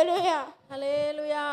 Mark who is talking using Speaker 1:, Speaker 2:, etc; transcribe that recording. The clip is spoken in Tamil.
Speaker 1: Hallelujah. Hallelujah.